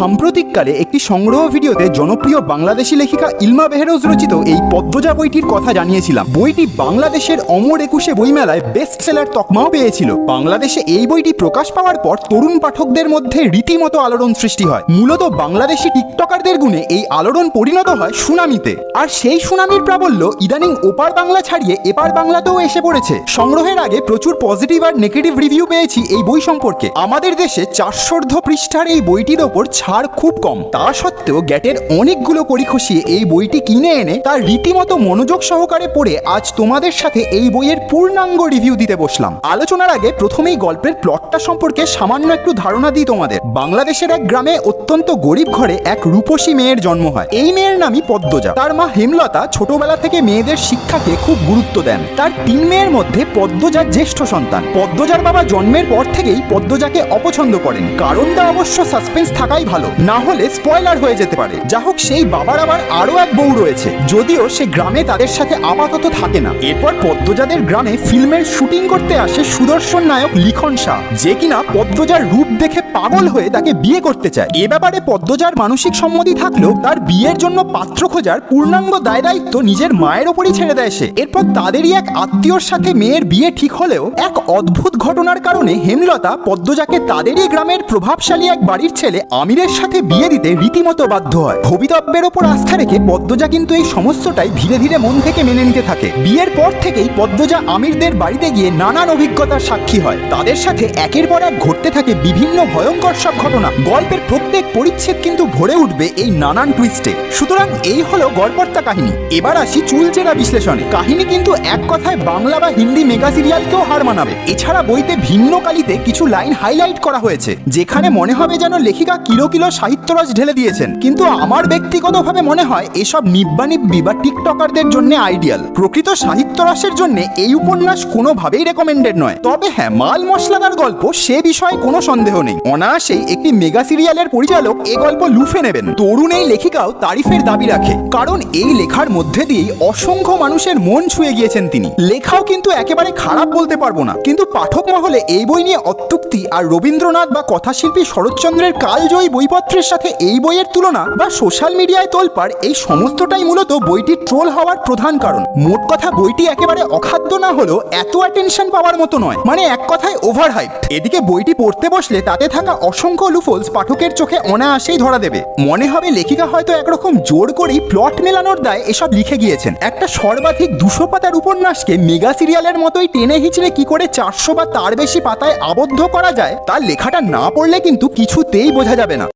সাম্প্রতিককালে একটি সংগ্রহ ভিডিওতে জনপ্রিয় বাংলাদেশি লেখিকা ইলমা বেহরোজ রচিত এই পদ্মজা বইটির কথা জানিয়েছিলাম। বইটি বাংলাদেশের অমর একুশে বইমেলায় বেস্ট সেলার তকমাও পেয়েছিল। বাংলাদেশে এই বইটি প্রকাশ পাওয়ার পর তরুণ পাঠকদের মধ্যে রীতিমতো আলোড়ন সৃষ্টি হয়। মূলত বাংলাদেশি টিকটকারদের গুণে এই আলোড়ন পরিণত হয় সুনামিতে। আর সেই সুনামির প্রাবল্য ইদানিং ওপার বাংলা ছাড়িয়ে এপার বাংলাতেও এসে পড়েছে। সংগ্রহের আগে প্রচুর পজিটিভ আর নেগেটিভ রিভিউ পেয়েছি এই বই সম্পর্কে। আমাদের দেশে চারশোর্ধ পৃষ্ঠার এই বইটির ওপর ছাড় খুব কম। তা সত্ত্বেও গ্যাটের অনেকগুলো কড়ি খসিয়ে এই বইটি কিনে এনে তার রীতিমতো মনোযোগ সহকারে পড়ে আজ তোমাদের সাথে এই বইয়ের পূর্ণাঙ্গ রিভিউ দিতে বসলাম। আলোচনার আগে প্রথমেই গল্পের প্লটটা সম্পর্কে সামান্য একটু ধারণা দিই তোমাদের। বাংলাদেশের এক গ্রামে অত্যন্ত গরিব ঘরে এক রূপসী মেয়ের জন্ম হয়। এই মেয়ের নামই পদ্মজা। তার মা হেমলতা ছোটবেলা থেকে মেয়েদের শিক্ষাকে খুব গুরুত্ব দেন। তার তিন মেয়ের মধ্যে পদ্মজার জ্যেষ্ঠ সন্তান। পদ্মজার বাবা জন্মের পর থেকেই পদ্মজাকে অপছন্দ করেন। কারণটা অবশ্য সাসপেন্স থাকাই ভালো। না হলে স্পয়লার হয়ে যেতে পারে। যা হোক, সেই বাবার আবার আরও এক বউ রয়েছে। যদিও সে গ্রামে তাদের সাথে আপাতত থাকে না। এরপর পদ্মজাদের গ্রামে ফিল্মের শুটিং করতে আসে সুদর্শন নায়ক লিখন শাহ। যে কিনা পদ্মজার রূপ দেখে পাগল হয়ে তাকে বিয়ে করতে চায়। এ ব্যাপারে পদ্মজার মানসিক সম্মতি থাকলেও তার বিয়ের জন্য পাত্র খোঁজার পূর্ণাঙ্গ দায় দায়িত্ব নিজের মায়ের ওপরই ছেড়ে দেয় সে। এরপর তাদেরই এক আত্মীয়র সাথে মেয়ের বিয়ে ঠিক হলেও এক অদ্ভুত ঘটনার কারণে হেমলতা পদ্মজাকে তাদেরই গ্রামের প্রভাবশালী এক বাড়ির ছেলে আমিরের সাথে বিয়ে দিতে রীতিমতো বাধ্য হয়। ভবিতব্যের ওপর আস্থা রেখে পদ্মজা কিন্তু এই সমস্তটাই ধীরে ধীরে মন থেকে মেনে নিতে থাকে। বিয়ের পর থেকেই পদ্মজা আমিরদের বাড়িতে গিয়ে নানান অভিজ্ঞতার সাক্ষী হয়। তাদের সাথে একের পর এক ঘটতে থাকে বিভিন্ন ভয়ঙ্কর সব ঘটনা। গল্পের প্রত্যেক পরিচ্ছেদ কিন্তু ভরে উঠবে এই নানান টুইস্টে সুতরাং এই হলো গড়পর্তা কাহিনী। এবার আসি চুলচেরা বিশ্লেষণে। কাহিনী কিন্তু এক কথায় বাংলা বা হিন্দি মেগা সিরিয়ালকেও হার মানাবে। এছাড়া বইতে ভিন্ন কালিতে কিছু লাইন হাইলাইট করা হয়েছে, যেখানে মনে হবে যেন লেখিকা কিলো কিলো সাহিত্যরস ঢেলে দিয়েছেন। কিন্তু আমার ব্যক্তিগতভাবে মনে হয় এসব নিব্বা নিব্বি বা টিকটকারদের জন্য আইডিয়াল। প্রকৃত সাহিত্যরসের জন্য এই উপন্যাস কোনোভাবেই রেকমেন্ডেড নয়। তবে হ্যাঁ মাল মশলাদার গল্প, সে বিষয়ে কোনো সন্দেহ নেই। অনায়াসেই একটি মেগা সিরিয়ালের পরিচালক এ গল্প লুফে নেবেন। তরুণ এই লেখিকাও তারিফের দাবি রাখে, কারণ এই লেখার মধ্যে দিয়েই অসংখ্য মানুষের মন ছুঁয়ে গিয়েছেন তিনি। লেখাও কিন্তু একেবারে খারাপ বলতে পারব না। কিন্তু পাঠক মহলে এই বই নিয়ে অত্যুক্তি আর রবীন্দ্রনাথ বা কথাশিল্পী শরৎচন্দ্রের কালজয়ী বইপত্রের সাথে এই বইয়ের তুলনা বা সোশ্যাল মিডিয়ায় তোলপাড়, এই সমস্তটাই মূলত বইটি ট্রোল হওয়ার প্রধান কারণ। মোট কথা, বইটি একেবারে অখাদ্য না হলেও এত অ্যাটেনশন পাওয়ার মতো নয় মানে এক কথায় ওভার হাইপ এদিকে বইটি পড়তে বসলে তাতে থাকা অসংখ্য লুফলস পাঠকের চোখে অনায়াসেই ধরা দেবে। মনে হবে লেখিকা হয়তো একরকম জোর করেই প্লট মেলানোর দায় এসব লিখে গিয়েছেন। একটা সর্বাধিক দুশো পাতার উপন্যাসকে মেগা সিরিয়ালের মতোই টেনে হিচড়ে কি করে চারশো বা তার বেশি পাতায় আবদ্ধ করা যায় তার লেখাটা না পড়লে কিন্তু কিছুতেই বোঝা যাবে না।